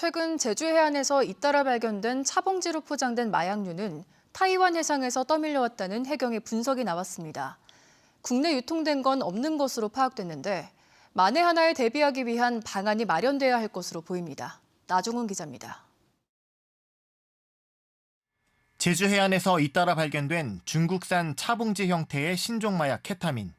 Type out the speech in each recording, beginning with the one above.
최근 제주 해안에서 잇따라 발견된 차봉지로 포장된 마약류는 타이완 해상에서 떠밀려왔다는 해경의 분석이 나왔습니다. 국내 유통된 건 없는 것으로 파악됐는데 만에 하나에 대비하기 위한 방안이 마련돼야 할 것으로 보입니다. 나종훈 기자입니다. 제주 해안에서 잇따라 발견된 중국산 차봉지 형태의 신종 마약 케타민.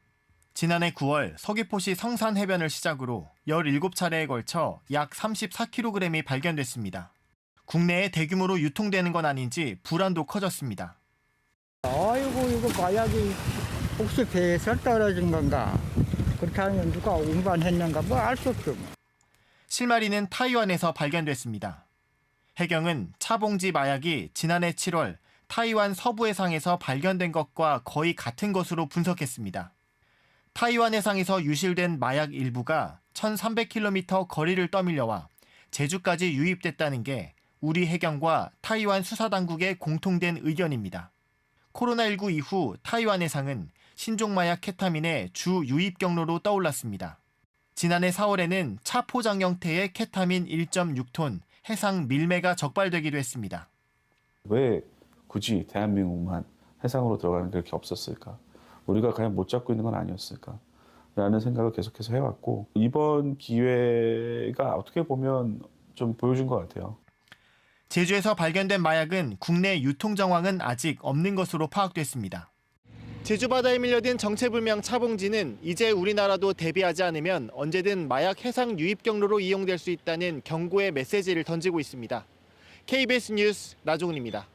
지난해 9월 서귀포시 성산 해변을 시작으로 17차례에 걸쳐 약 34kg이 발견됐습니다. 국내에 대규모로 유통되는 건 아닌지 불안도 커졌습니다. 아이고 이거 마약이 혹시 배에서 떨어진 건가? 그렇게 하면 누가 운반했는가 뭐 알 수 없죠. 뭐. 실마리는 타이완에서 발견됐습니다. 해경은 차봉지 마약이 지난해 7월 타이완 서부 해상에서 발견된 것과 거의 같은 것으로 분석했습니다. 타이완 해상에서 유실된 마약 일부가 1,300km 거리를 떠밀려와 제주까지 유입됐다는 게 우리 해경과 타이완 수사당국의 공통된 의견입니다. 코로나19 이후 타이완 해상은 신종 마약 케타민의 주 유입 경로로 떠올랐습니다. 지난해 4월에는 차 포장 형태의 케타민 1.6톤 해상 밀매가 적발되기도 했습니다. 왜 굳이 대한민국만 해상으로 들어가는 게 그렇게 없었을까? 우리가 그냥 못 잡고 있는 건 아니었을까? 라는 생각을 계속해서 해왔고 이번 기회가 어떻게 보면 좀 보여준 것 같아요. 제주에서 발견된 마약은 국내 유통 정황은 아직 없는 것으로 파악됐습니다. 제주 바다에 밀려든 정체불명 차봉지는 이제 우리나라도 대비하지 않으면 언제든 마약 해상 유입 경로로 이용될 수 있다는 경고의 메시지를 던지고 있습니다. KBS 뉴스 나종훈입니다.